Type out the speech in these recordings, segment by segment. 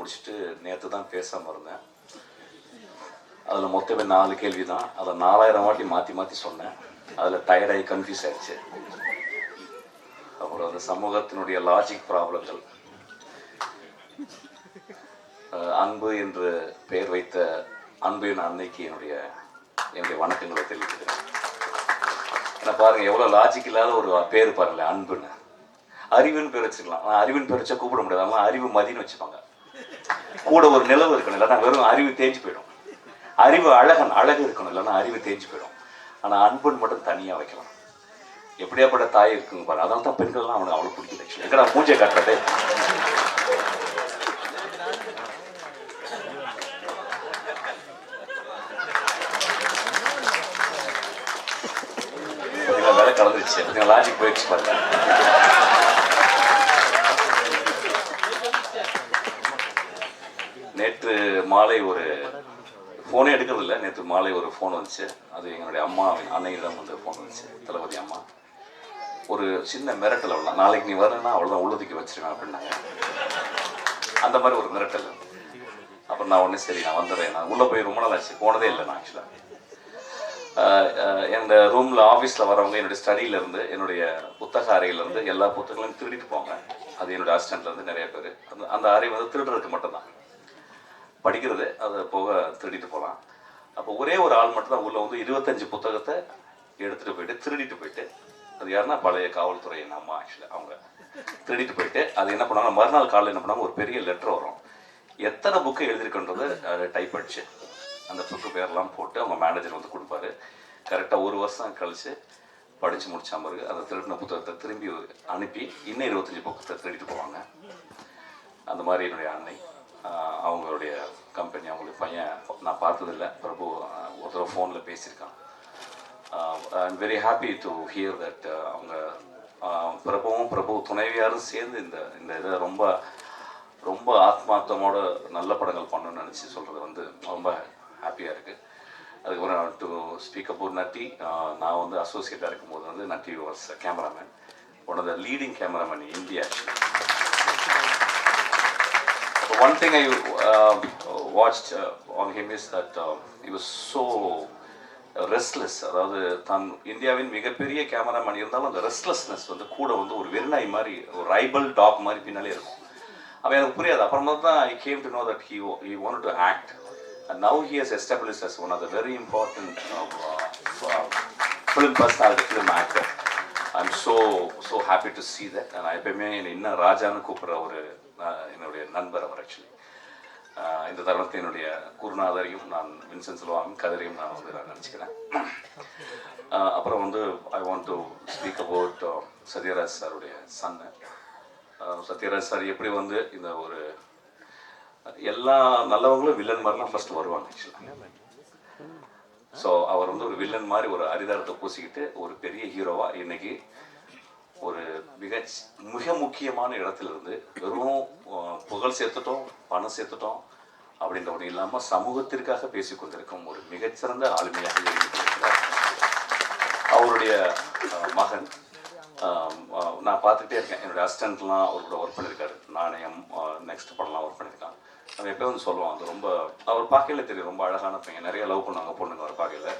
முடிச்சுட்டு நேற்று தான் பேசாமல் இருந்தேன். அதில் மொத்தமே நாலு கேள்வி தான் அதை நாலாயிரம் வாட்டி மாற்றி மாற்றி சொன்னேன். அதில் டயர்டாகி கன்ஃபியூஸ் ஆயிடுச்சு. அப்புறம் அந்த சமூகத்தினுடைய லாஜிக் ப்ராப்ளங்கள் அன்பு என்று பெயர் வைத்த அன்பின் அன்னைக்கு என்னுடைய என்னுடைய வணக்கங்களை தெரிவிக்கிறேன். ஏன்னா பாருங்க எவ்வளோ லாஜிக் இல்லாத ஒரு பேர் பாருங்களேன் அன்புன்னு. அறிவுன்னு பேர் வச்சுக்கலாம். ஆனா அறிவுன்னு பேர் வச்சா கூப்பிட முடியாது. அறிவு மதின்னு வச்சுப்பாங்க. கூட ஒரு நிலவு இருக்கணும் இல்லைன்னா வெறும் அறிவு தேஞ்சு போயிடும். அறிவு அழகன் அழகு இருக்கணும் இல்லைன்னா அறிவு தேஞ்சு போயிடும். ஆனால் அன்புன்னு மட்டும் தனியாக வைக்கலாம். எப்படியாப்பட்ட தாய் இருக்குங்க பாரு அதனால தான் பெண்கள்லாம் அவனுக்கு அவ்வளோ பிடிக்குது ஆக்சுவலி எங்கடா மூஞ்சை காட்டுறது வேலை கலந்துருச்சு லாஜிக் போயிடுச்சு பாருங்க நேற்று மாலை ஒரு ஃபோனே எடுக்கிறதில்ல. நேற்று மாலை ஒரு ஃபோன் வந்துச்சு. அது எங்களுடைய அம்மா அன்னையிடம் வந்து ஃபோன் வந்துச்சு. தளபதி அம்மா. ஒரு சின்ன மிரட்டல் அவ்வளோ நாளைக்கு நீ வரணும்னா அவ்வளோதான் உள்ளதுக்கு வச்சிருவேன் அப்படின்னாங்க. அந்த மாதிரி ஒரு மிரட்டல். அப்புறம் நான் உடனே சரி நான் வந்துடுறேன். நான் உள்ளே போய் ரொம்ப நாள் ஆச்சு போனதே இல்லை நான் ஆக்சுவலாக என் ரூமில் ஆஃபீஸில் வரவங்க என்னுடைய ஸ்டடியிலேருந்து என்னுடைய புத்தக அறையிலேருந்து எல்லா புத்தகங்களையும் திருடிட்டு போங்க. அது என்னுடைய அசிஸ்டண்ட்லேருந்து நிறைய பேர். அந்த அந்த அறை வந்து திருடுறதுக்கு மட்டும்தான். படிக்கிறது அதை போக திருடிட்டு போகலாம். அப்போ ஒரே ஒரு ஆள் மட்டும் தான் உள்ள வந்து இருபத்தஞ்சு புத்தகத்தை எடுத்துகிட்டு போயிட்டு திருடிட்டு போயிட்டு அது யாருன்னா பழைய காவல்துறை அம்மா ஆக்சுவலாக அவங்க. திருடிட்டு போயிட்டு அது என்ன பண்ணாங்க மறுநாள் காலையில் என்ன பண்ணாங்க ஒரு பெரிய லெட்டர் வரும். எத்தனை புக்கு எழுதியிருக்குன்றது டைப் அடிச்சு அந்த புக்கு பேர்லாம் போட்டு அவங்க மேனேஜர் வந்து கொடுப்பாரு. கரெக்டாக ஒரு வருஷம் கழிச்சு படித்து முடிச்ச பிறகு அந்த திருடின புத்தகத்தை திரும்பி அனுப்பி இன்னும் இருபத்தஞ்சு புத்தகத்தை திருடிட்டு போவாங்க. அந்த மாதிரி என்னுடைய அன்னை. அவங்களுடைய கம்பெனி அவங்களுடைய பையன் நான் பார்த்ததில்ல. பிரபு ஒரு தடவை ஃபோனில் பேசியிருக்கான். Very happy to hear that அவங்க பிரபுவும் பிரபு துணைவியாரும் சேர்ந்து இந்த இந்த இதை ரொம்ப ரொம்ப ஆத்மார்த்தமோட நல்ல படங்கள் பண்ணணும்னு நினச்சி சொல்கிறது வந்து ரொம்ப ஹாப்பியாக இருக்குது அதுக்கப்புறம் டு ஸ்பீக் அபவுட் நட்டி. நான் வந்து அசோசியேட்டாக இருக்கும்போது வந்து Natty was cameraman one of the leading cameraman India one thing I uh, watched uh, on him is that uh, he was so restless அதாவது தான் இந்தியாவின் மிகப்பெரிய கேமராமேன் இருந்தாலும் அந்த ரெஸ்ட்லெஸ்னஸ் வந்து கூட வந்து ஒரு வெறிநாய் மாதிரி ஒரு ரைபல் டாக் மாதிரி பின்னாலே இருக்கும். அவன் எனக்கு புரியாது. அப்புறமா தான் I came to know that he he want to act and now he has establish as one of the very important film personality film actor I am so so happy to see that நான் எப்பயுமே என்னை இன்னும் ராஜான்னு கூப்பிட்ற ஒரு என்னுடைய நண்பர் அவர் actually இந்த தருணத்தை என்னுடைய குருநாதரையும் நான் வின்சென்ட் செல்வாவும் கதரையும் நான் வந்து நான் நினச்சிக்கிறேன். அப்புறம் வந்து I want to speak about Sathyaraj சாருடைய சன்னு. சத்யராஜ் சார் எப்படி வந்து இந்த ஒரு எல்லா நல்லவங்களும் வில்லன் மாதிரிலாம் ஃபர்ஸ்ட் வருவாங்க ஆக்சுவலாக ஸோ அவர் வந்து ஒரு வில்லன் மாதிரி ஒரு அரிதாரத்தை பூசிக்கிட்டு ஒரு பெரிய ஹீரோவாக இன்னைக்கு ஒரு மிக மிக முக்கியமான இடத்துல இருந்து வெறும் புகழ் சேர்த்துட்டோம் பணம் சேர்த்துட்டோம் அப்படின்ற ஒன்று இல்லாமல் சமூகத்திற்காக பேசிக் கொண்டிருக்கும் ஒரு மிகச்சிறந்த ஆளுமையாக இருக்கிறார் அவருடைய மகன் நான் பார்த்துட்டே இருக்கேன். என்னுடைய அசிஸ்டன்ட்லாம் அவர் கூட ஒர்க் பண்ணியிருக்காரு நாணயம் நெக்ஸ்ட் படம்லாம் ஒர்க் பண்ணியிருக்கான் நம்ம எப்போ வந்து சொல்லுவோம் அது ரொம்ப அவர் பார்க்கல தெரியும் ரொம்ப அழகான பையன். நிறைய லவ் பண்ணுவாங்க பொண்ணுங்க அவர் பார்க்கல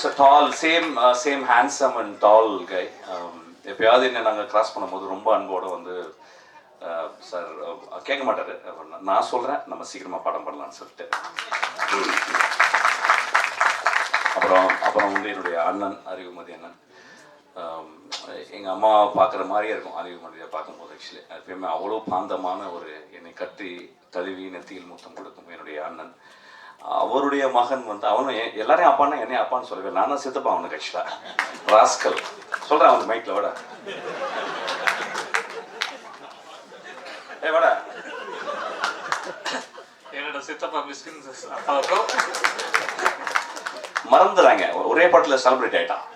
so tall same same handsome and tall guy எப்பயாவது என்ன நாங்கள் கிராஸ் பண்ணும்போது ரொம்ப அன்போட வந்து uh, சார் uh, கேட்க மாட்டார். நான் சொல்கிறேன் நம்ம சீக்கிரமாக படம் பண்ணலான்னு சொல்லிட்டு. அப்புறம் அப்புறம் வந்து என்னுடைய அண்ணன் அறிவுமதி அண்ணன். Um, எங்கள் அம்மா பார்க்குற மாதிரியே இருக்கும் அறிவுமதியை பார்க்கும்போது ஆக்சுவலி எப்பயுமே அவ்வளோ பாந்தமான ஒரு என்னை கட்டி தழுவி நெத்தியில் முத்தம் கொடுக்கும் என்னுடைய அண்ணன். அவருடைய மகன் வந்து அவனும் எல்லாரையும் அப்பான்னா என்னையும் அப்பான்னு சொல்லவே நான் தான் சித்தப்பா அவனுக்கு ஆக்சுவலாக ராஸ்கல் சொல்கிறேன் அவன் மைக்கில் விட. ஏ வாடா. என்னோட சித்தப்பா மிஸ்கின் அப்பாவுக்கும் மறந்துறாங்க. ஒரே பாட்டில் செலிப்ரேட் ஆயிட்டான்.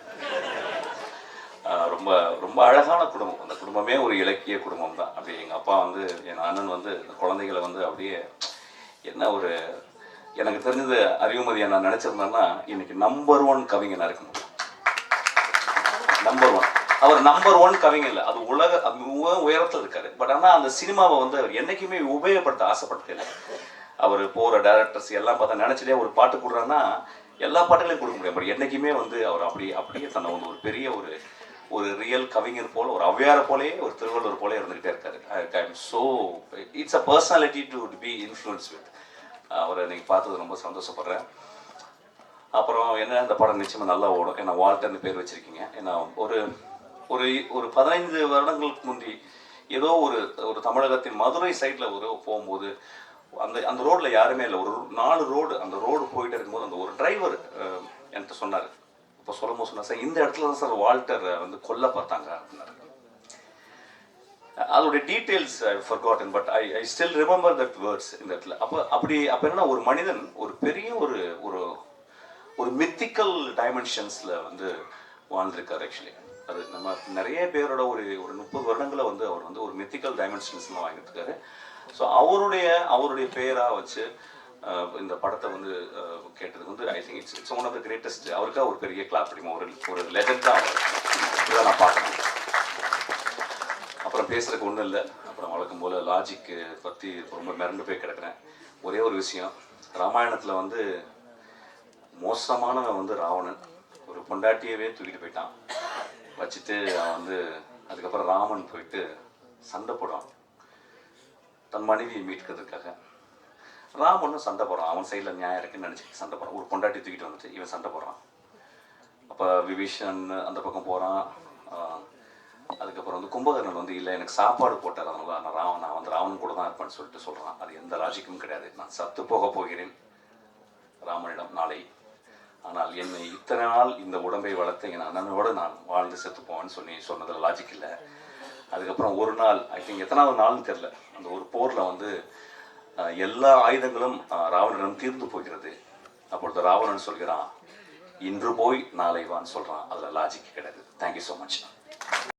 ரொம்ப ரொம்ப அழகான குடும்பம். அந்த குடும்பமே ஒரு இலக்கிய குடும்பம் தான் அப்படி எங்கள் அப்பா வந்து என் அண்ணன் வந்து இந்த குழந்தைகளை வந்து அப்படியே என்ன ஒரு எனக்கு தெரிஞ்சது அறிவுமதியை நான் நினைச்சிருந்தேன்னா இன்னைக்கு நம்பர் ஒன் கவிஞனாக இருக்க முடியும். நம்பர் ஒன் அவர் நம்பர் ஒன் கவிஞர் இல்லை. அது உலக உயரத்தில் இருக்காரு. பட் ஆனால் அந்த சினிமாவை வந்து அவர் என்னைக்குமே உபயோகப்படுத்த ஆசைப்பட்டதில்லை அவர் போகிற டேரக்டர்ஸ் எல்லாம் பார்த்தா நினச்சிட்டே ஒரு பாட்டு கொடுறான்னா எல்லா பாட்டுகளையும் கொடுக்க முடியும் பட் என்னைக்குமே வந்து அவர் அப்படி அப்படியே தன்னை வந்து ஒரு பெரிய ஒரு ஒரு ரியல் கவிஞர் போல ஒரு ஔவையார போலே ஒரு திருவள்ளுவர் போலே இருந்துகிட்டே இருக்காரு. I am so it's a personality to be influence with அவரை நீங்கள் பார்த்தது ரொம்ப சந்தோஷப்படுறேன். அப்புறம் என்ன இந்த படம் நிச்சயமாக நல்லா ஓடும். ஏன்னா வால்டர்னு பேர் வச்சிருக்கீங்க. ஏன்னா ஒரு ஒரு ஒரு பதினைந்து வருடங்களுக்கு முந்தி ஏதோ ஒரு ஒரு தமிழகத்தின் மதுரை சைடில் ஒரு போகும்போது அந்த அந்த ரோட்டில் யாருமே இல்லை. ஒரு நாலு ரோடு அந்த ரோடு போயிட்டு இருக்கும்போது அந்த ஒரு டிரைவர் என்கிட்ட சொன்னார். இப்போ சொல்லும்போது சொன்னார் சார் இந்த இடத்துல தான் சார் வால்டர் வந்து கொல்ல பார்த்தாங்க அப்படின்னாரு. அதோடைய details I forgotten but I I still remember that words இந்த இடத்துல அப்போ அப்படி அப்போ என்ன ஒரு மனிதன் ஒரு பெரிய ஒரு ஒரு ஒரு மித்திக்கல் டைமென்ஷன்ஸில் வந்து வாழ்ந்திருக்கார் ஆக்சுவலி அது நம்ம நிறைய பேரோட ஒரு ஒரு முப்பது வருடங்களை வந்து அவர் வந்து ஒரு மித்திக்கல் டைமென்ஷன்ஸ்லாம் வாங்கியிருக்காரு ஸோ அவருடைய அவருடைய பேராக வச்சு இந்த படத்தை வந்து கேட்டது கேட்டதுக்கு வந்து I think it's it's one of the greatest அவருக்காக ஒரு பெரிய கிளாப் அடிக்கும். ஒரு ஒரு லெஜண்ட் தான் அவர். இதை நான் பார்க்கணும். அப்புறம் பேசுறதுக்கு ஒன்றும் இல்லை. அப்புறம் வழக்கம் போல் லாஜிக்கு பற்றி ரொம்ப மிரண்டு போய் கிடக்குறேன். ஒரே ஒரு விஷயம். ராமாயணத்தில் வந்து மோசமானவன் வந்து ராவணன். ஒரு பொண்டாட்டியவே தூக்கிட்டு போயிட்டான். வச்சுட்டு அவன் வந்து அதுக்கப்புறம் ராமன் போயிட்டு சண்டை போடுறான் தன் மனைவியை மீட்கிறதுக்காக. ராமனும் சண்டை போடுறான். அவன் சைடில் நியாயம் இருக்குன்னு நினச்சி சண்டை போடுறான். ஒரு பொண்டாட்டி தூக்கிட்டு வந்துட்டு இவன் சண்டை போடுறான். அப்போ விபீஷன் அந்த பக்கம் போகிறான் அதுக்கப்புறம் வந்து கும்பகர்ணன் வந்து இல்லை எனக்கு சாப்பாடு போட்டார் அதனால நான் ராவன் நான் வந்து ராவன் கூட தான் இருப்பேன்னு சொல்லிட்டு சொல்கிறான் அது எந்த லாஜிக்கும் கிடையாது. நான் சத்து போக போகிறேன் ராமனிடம் நாளை. ஆனால் என்னை இத்தனை நாள் இந்த உடம்பை வளர்த்த என் அண்ணனோடு நான் வாழ்ந்து செத்து போவேன்னு சொல்லி சொன்னதில் லாஜிக் இல்லை. அதுக்கப்புறம் ஒரு நாள் ஐ திங்க் எத்தனாவது நாள்னு தெரில அந்த ஒரு போரில் வந்து எல்லா ஆயுதங்களும் ராவணனிடம் தீர்ந்து போகிறது. அப்பொழுது ராவணன் சொல்கிறான் இன்று போய் நாளை வான்னு சொல்கிறான் அதில் லாஜிக் கிடையாது. Thank you so much